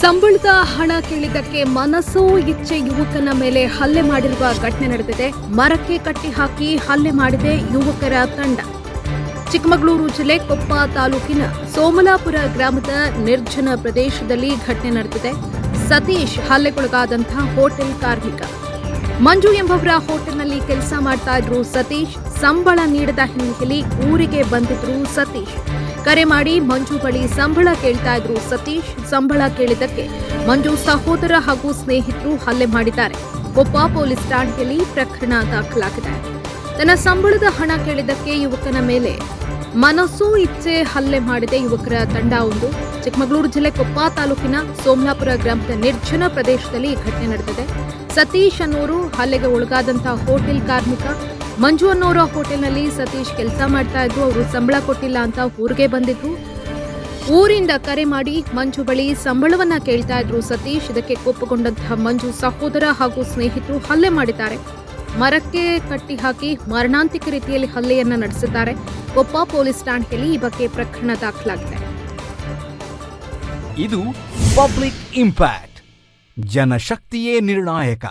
ಸಂಬಳದ ಹಣ ಕೇಳಿದ್ದಕ್ಕೆ ಮನಸ್ಸೋ, ಇಚ್ಛೆ ಯುವಕನ ಮೇಲೆ ಹಲ್ಲೆ ಮಾಡಿರುವ ಘಟನೆ ನಡೆದಿದೆ. ಮರಕ್ಕೆ ಕಟ್ಟಿ ಹಾಕಿ ಹಲ್ಲೆ ಮಾಡಿದೆ ಯುವಕರ ತಂಡ. ಚಿಕ್ಕಮಗಳೂರು ಜಿಲ್ಲೆ ಕೊಪ್ಪ ತಾಲೂಕಿನ ಸೋಮಲಾಪುರ ಗ್ರಾಮದ ನಿರ್ಜನ ಪ್ರದೇಶದಲ್ಲಿ ಘಟನೆ ನಡೆದಿದೆ. ಸತೀಶ್ ಹಲ್ಲೆಗೊಳಗಾದಂತಹ ಹೋಟೆಲ್ ಕಾರ್ಮಿಕ. ಮಂಜು ಎಂಬವರ ಹೋಟೆಲ್ನಲ್ಲಿ ಕೆಲಸ ಮಾಡ್ತಾ ಇದ್ರು ಸತೀಶ್. ಸಂಬಳ ನೀಡದ ಹಿನ್ನೆಲೆಯಲ್ಲಿ ಊರಿಗೆ ಬಂದಿದ್ರು ಸತೀಶ್. ಕರೆ ಮಾಡಿ ಮಂಜು ಬಳಿ ಸಂಬಳ ಕೇಳ್ತಾ ಇದ್ರು ಸತೀಶ್. ಸಂಬಳ ಕೇಳಿದ್ದಕ್ಕೆ ಮಂಜು ಸಹೋದರ ಹಾಗೂ ಸ್ನೇಹಿತರು ಹಲ್ಲೆ ಮಾಡಿದ್ದಾರೆ. ಕೊಪ್ಪ ಪೊಲೀಸ್ ಠಾಣೆಯಲ್ಲಿ ಪ್ರಕರಣ ದಾಖಲಾಗಿದೆ. ತನ್ನ ಸಂಬಳದ ಹಣ ಕೇಳಿದ್ದಕ್ಕೆ ಯುವಕನ ಮೇಲೆ ಮನಸ್ಸು ಇಚ್ಛೆ ಹಲ್ಲೆ ಮಾಡಿದೆ ಯುವಕರ ತಂಡ ಒಂದು. ಚಿಕ್ಕಮಗಳೂರು ಜಿಲ್ಲೆ ಕೊಪ್ಪ ತಾಲೂಕಿನ ಸೋಮಲಾಪುರ ಗ್ರಾಮದ ನಿರ್ಜನ ಪ್ರದೇಶದಲ್ಲಿ ಈ ಘಟನೆ ನಡೆದಿದೆ. ಸತೀಶ್ ಅನ್ನೋರು ಹಲ್ಲೆಗೆ ಒಳಗಾದಂತಹ ಹೋಟೆಲ್ ಕಾರ್ಮಿಕ ಮಂಜು ಅನ್ನೋರ ಹೋಟೆಲ್ನಲ್ಲಿ ಸತೀಶ್ ಕೆಲಸ ಮಾಡ್ತಾ ಇದ್ರು, ಅವರು ಸಂಬಳ ಕೊಟ್ಟಿಲ್ಲ ಅಂತ ಊರಿಗೆ ಬಂದಿದ್ರು. ಊರಿಂದ ಕರೆ ಮಾಡಿ ಮಂಜು ಬಳಿ ಸಂಬಳವನ್ನ ಕೇಳ್ತಾ ಇದ್ರು ಸತೀಶ್. ಇದಕ್ಕೆ ಕೋಪಗೊಂಡಂತಹ ಮಂಜು ಸಹೋದರ ಹಾಗೂ ಸ್ನೇಹಿತರು ಹಲ್ಲೆ ಮಾಡಿದ್ದಾರೆ. ಮರಕ್ಕೆ ಕಟ್ಟಿ ಹಾಕಿ ಮರಣಾಂತಿಕ ರೀತಿಯಲ್ಲಿ ಹಲ್ಲೆಯನ್ನ ನಡೆಸಿದ್ದಾರೆ. ಕೊಪ್ಪ ಪೊಲೀಸ್ ಠಾಣೆಯಲ್ಲಿ ಈ ಬಗ್ಗೆ ಪ್ರಕರಣ ದಾಖಲಾಗಿದೆ. ಇದು ಪಬ್ಲಿಕ್ ಇಂಪ್ಯಾಕ್ಟ್, ಜನಶಕ್ತಿಯೇ ನಿರ್ಣಾಯಕ.